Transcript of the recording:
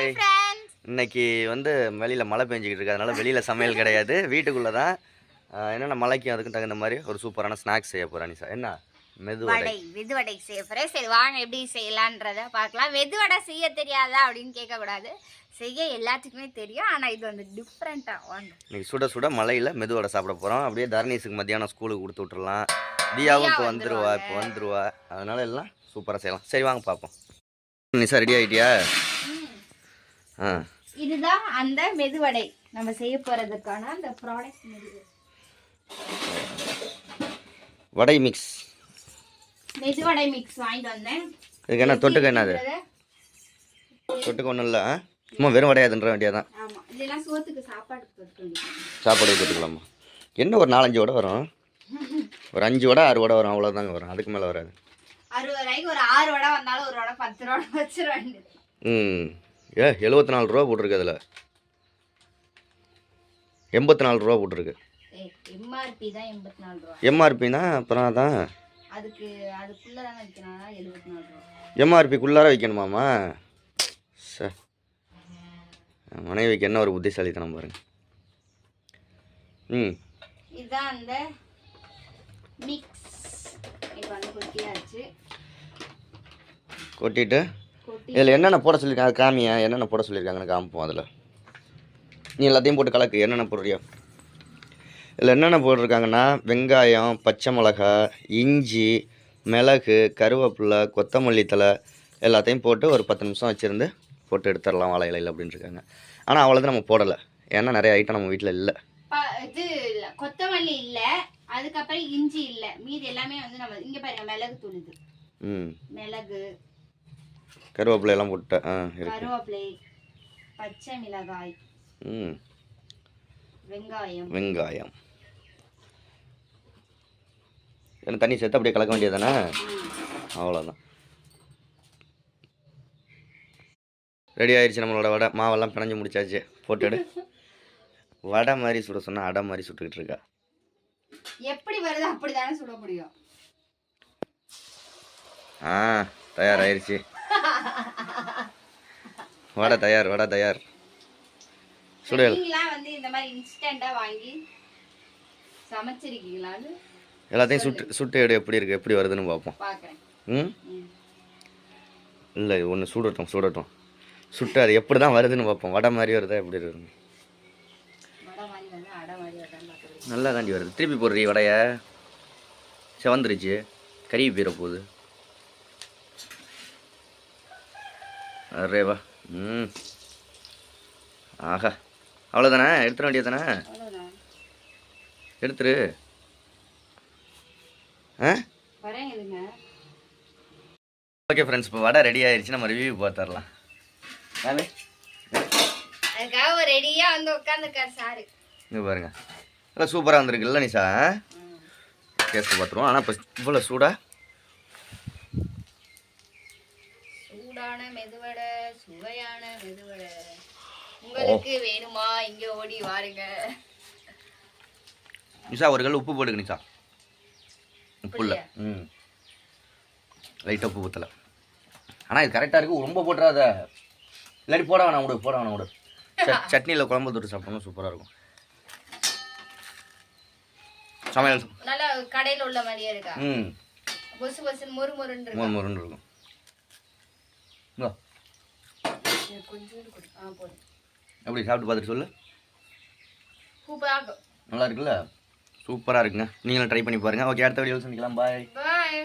Hi இன்னைக்கு வந்து வெளியில் மழை பெஞ்சிக்கிட்டு இருக்கு. அதனால வெளியில் சமையல் கிடையாது. வீட்டுக்குள்ளே தான் என்னென்ன மழைக்கும் அதுக்கும் தகுந்த மாதிரி ஒரு சூப்பரான ஸ்நாக்ஸ் செய்ய போகிறேன் நிஷா என்ன? மெது வடை வடை வெது வடை செய்ய போறேன். சரி வாங்க எப்படி செய்யலான்றத பார்க்கலாம். வெது வடை செய்ய தெரியாதா அப்படின்னு கேட்கக்கூடாது. செய்ய எல்லாத்துக்குமே தெரியும். ஆனா இது வந்து டிஃப்ரெண்டா வாங்க இன்னைக்கு சுட சுட மழையில் மெது வடை சாப்பிட போகிறோம் அப்படியே தர்ணீஸுக்கு மத்தியானம் ஸ்கூலுக்கு கொடுத்து விட்டுறலாம். தியாவும் இப்போ வந்துருவா இப்போ வந்துருவா. அதனால எல்லாம் சூப்பராக செய்யலாம். சரி வாங்க பார்ப்போம். நிஷா ரெடி ஆகிட்டியா இதுதான் அந்த மெதுவடை. நம்ம செய்ய போறதுக்கான அந்த ப்ராடக்ட் மெது வடை மிக்ஸ் மெதுவடை மிக்ஸ் வாங்கிட்டு வந்தேன். இதுக்கு என்ன தொட்டுக்க என்னது? தொட்டுக்க ஒன்றும் இல்லை. சும்மா வெறும் வடையா தின்ற வேண்டியதான் இதெல்லாம் சோத்துக்கு சாப்பாடு சாப்பாடு தொட்டுக்கலாமா? என்ன ஒரு நாலஞ்சு வடை வரும்? ஒரு அஞ்சு வடை ஆறு வடை வரும். அவ்வளோதாங்க வரும். அதுக்கு மேலே வராது. அறுபது ரூபாய்க்கு ஒரு ஆறு வடை வந்தாலும் ஒரு வடை பத்து ரூபா வச்சிட வேண்டியது. ம். ஏ எழுபத்தி நாலு ரூபா போட்டிருக்கு. அதில் எண்பத்தி நாலு ரூபா. போட்டிருக்கு எம்ஆர்பினா அப்புறம் தான் எம்ஆர்பிக்குள்ளார வைக்கணுமாம்மா சார் மனைவிக்கு என்ன ஒரு புத்திசாலித்தனம் பாருங்க. ம். இதுதான் அந்த மிக்ஸ் இப்போ வந்து கொட்டியாச்சு. கொட்டிட்டு கொட்டி இதில் என்னென்ன போட சொல்லியிருக்காங்க காமியா? என்னென்ன போட சொல்லியிருக்காங்கன்னு காமிப்போம் அதில். நீ எல்லாத்தையும் போட்டு கலக்கு என்னென்ன போடுறியோ இதில் என்னென்ன போட்டிருக்காங்கன்னா வெங்காயம் பச்சை மிளகா இஞ்சி மிளகு கருவேப்பிலை கொத்தமல்லி தழை எல்லாத்தையும் போட்டு ஒரு பத்து நிமிஷம் வச்சுருந்து போட்டு எடுத்துடலாம் வாழை இலையில் அப்படின்னு இருக்காங்க. ஆனால் அவ்வளோதான் நம்ம போடலை. ஏன்னா நிறைய ஐட்டம் நம்ம வீட்டில் இல்லை. இது கொத்தமல்லி இல்ல. அதுக்கப்புறம் இஞ்சி இல்ல. மீதி எல்லாமே வந்து நம்ம இங்க பாருங்க மிளகு துளுது ம். மிளகு கருவேப்பிலை எல்லாம் போட்டு ஆ கருவேப்பிலை பச்சை மிளகாய் ம். வெங்காயம். வெங்காயம். என்ன தண்ணி சேர்த்து அப்படியே கலக்க வேண்டியது தானே அவ்வளோதான் ரெடி ஆயிடுச்சு நம்மளோட வடை. மாவெல்லாம் பிணைஞ்சு முடிச்சாச்சு. போட்டுடு வடை மாதிரி சுட சொன்னா அடை மாதிரி சுட்டுக்கிட்டு இருக்கா. எப்படி வருது அப்படிதானே சுட முடியும். ஆ தயாராயிருச்சு. வடை தயார் வடை தயார். சுடல் வந்து இந்த மாதிரி இன்ஸ்டண்டா வாங்கி சமைச்சிருக்கீங்களான்னு எல்லாத்தையும் சுட்டு சுட்டு எடு எப்படி இருக்கு எப்படி வருதுன்னு பார்ப்போம். ம். இல்லை ஒன்று சூடட்டும் சூடட்டும். சுட்டு அது எப்படி தான் வருதுன்னு பார்ப்போம். வடை மாதிரி வருதா எப்படி வருது வடை மாதிரி வந்து அடை மாதிரி வருதான்னு பார்க்குறேன் நல்லா தாண்டி வருது. திருப்பி போடுறீ வடைய? செவந்துருச்சு. கறி பீர போகுது அரேவா ம். ஆஹா. அவ்வளோதானே எடுத்துட வேண்டியது தானே அவ்வளோதான் எடுத்துரு. ஆ? ஓகே ஃப்ரெண்ட்ஸ் இப்போ வடை ரெடி ஆயிடுச்சு நம்ம ரிவ்யூ பார்த்துடலாம் அதுக்காக ஒரு ரெடியா வந்து உட்காந்துருக்காரு சாரு. இங்கே பாருங்க. நல்லா சூப்பராக வந்திருக்குல்ல நிஷா? டேஸ்ட் பார்த்துருவோம் ஆனால் இப்போ இவ்வளோ சூடாக சூடான மெதுவடை சுவையான மெதுவடை. உங்களுக்கு வேணுமா? இங்க ஓடி வாருங்க. நிஷா ஒரு கல் உப்பு போட்டுக்கு நிஷா. உப்பு இல்லை ம். லைட்டாக உப்பு ஊற்றலை ஆனால் இது கரெக்டாக இருக்குது ரொம்ப போட்டுறாத இல்லாட்டி போட வேணாம் விடு போட வேணாம் விடு. சட் சட்னியில் குழம்பு தொட்டு சாப்பிட்டோம்னா சூப்பராக இருக்கும். சமையல். நல்லா கடையில உள்ள மாதிரியே இருக்கா? ம். பொசு பொசுன்னு மொறு மொறுன்னு இருக்கும். எப்படி சாப்பிட்டு பார்த்துட்டு சொல்லு. நல்லா இருக்குல்ல? சூப்பராக இருக்குங்க. நீங்களும் ட்ரை பண்ணி பாருங்கள் ஓகே அடுத்த வீடியோ சந்திக்கலாம். பாய் பாய்